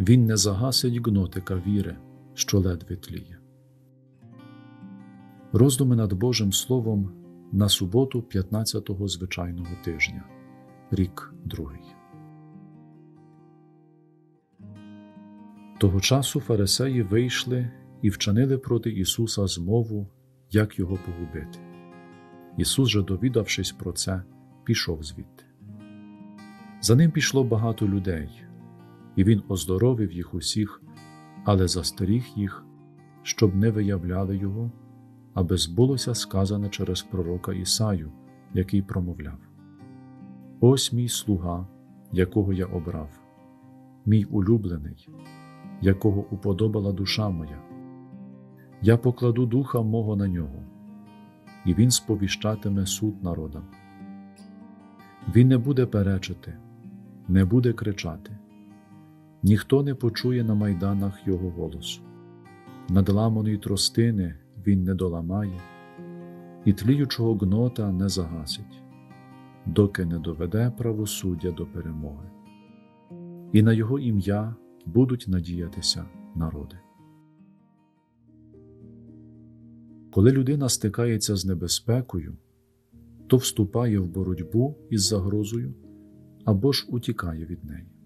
Він не загасить гнотика віри, що ледве тліє. Роздуми над Божим Словом на суботу 15-го звичайного тижня, рік другий. Того часу фарисеї вийшли і вчинили проти Ісуса змову, як його погубити. Ісус же, довідавшись про це, пішов звідти. За ним пішло багато людей, і Він оздоровив їх усіх, але застеріг їх, щоб не виявляли Його, аби збулося сказане через пророка Ісаю, який промовляв: Ось мій слуга, якого я обрав, мій улюблений, якого уподобала душа моя. Я покладу духа мого на нього, і він сповіщатиме суд народам. Він не буде перечити, не буде кричати, ніхто не почує на майданах його голосу. Надламаної тростини він не доламає, і тліючого гнота не загасить, доки не доведе правосуддя до перемоги, і на його ім'я будуть надіятися народи. Коли людина стикається з небезпекою, то вступає в боротьбу із загрозою або ж утікає від неї.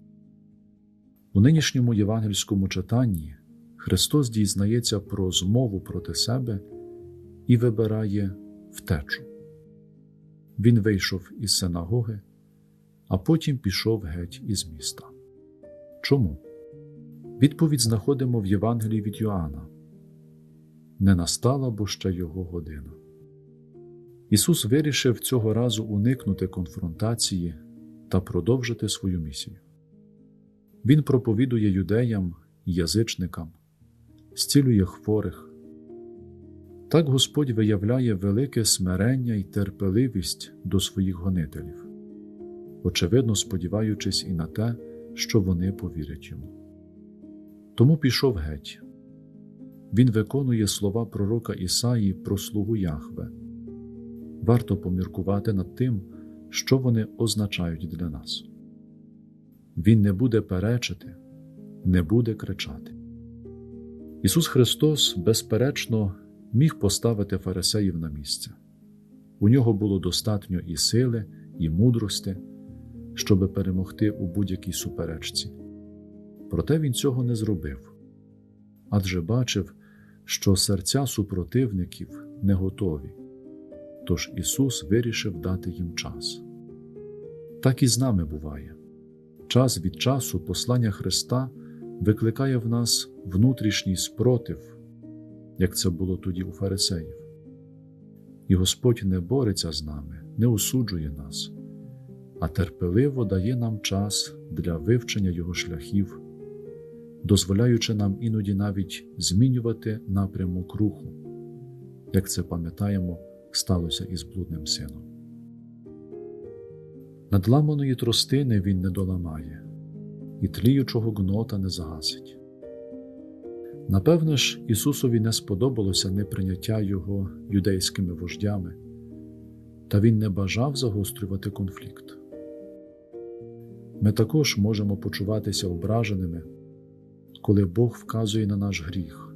У нинішньому євангельському читанні Христос дізнається про змову проти себе і вибирає втечу. Він вийшов із синагоги, а потім пішов геть із міста. Чому? Відповідь знаходимо в Євангелії від Йоанна не настала бо ще його година. Ісус вирішив цього разу уникнути конфронтації та продовжити свою місію. Він проповідує юдеям язичникам, зцілює хворих. Так Господь виявляє велике смирення і терпеливість до своїх гонителів, очевидно сподіваючись і на те, що вони повірять йому. Тому пішов геть. Він виконує слова пророка Ісаї про слугу Яхве. Варто поміркувати над тим, що вони означають для нас. Він не буде перечити, не буде кричати. Ісус Христос, безперечно, міг поставити фарисеїв на місце. У нього було достатньо і сили, і мудрости, щоби перемогти у будь-якій суперечці. Проте він цього не зробив адже бачив, що серця супротивників не готові, тож Ісус вирішив дати їм час. Так і з нами буває. Час від часу послання Христа викликає в нас внутрішній спротив, як це було тоді у фарисеїв. І Господь не бореться з нами, не осуджує нас, а терпеливо дає нам час для вивчення Його шляхів дозволяючи нам іноді навіть змінювати напрямок руху, як це пам'ятаємо, сталося із блудним сином. Надламаної тростини він не доламає, і тліючого гнота не загасить. Напевне ж, Ісусові не сподобалося неприйняття Його юдейськими вождями, та Він не бажав загострювати конфлікт. Ми також можемо почуватися ображеними коли Бог вказує на наш гріх.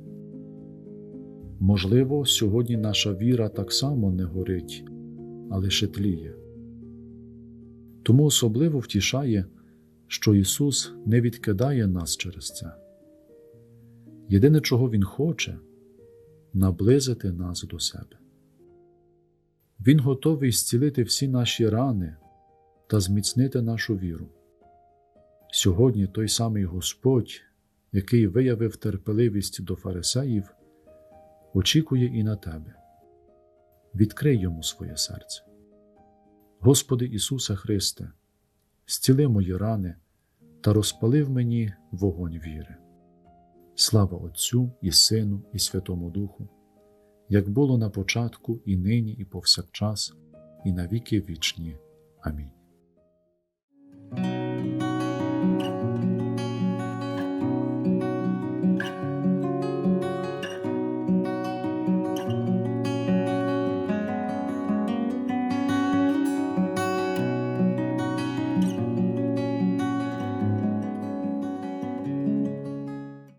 Можливо, сьогодні наша віра так само не горить, а лише тліє. Тому особливо втішає, що Ісус не відкидає нас через це. Єдине, чого Він хоче наблизити нас до себе. Він готовий зцілити всі наші рани та зміцнити нашу віру. Сьогодні той самий Господь який виявив терпеливість до фарисеїв, очікує і на тебе. Відкрий йому своє серце. Господи Ісуса Христе, зціли мої рани та розпалив мені вогонь віри. Слава Отцю і Сину, і Святому Духу, як було на початку, і нині, і повсякчас, і на віки вічні. Амінь.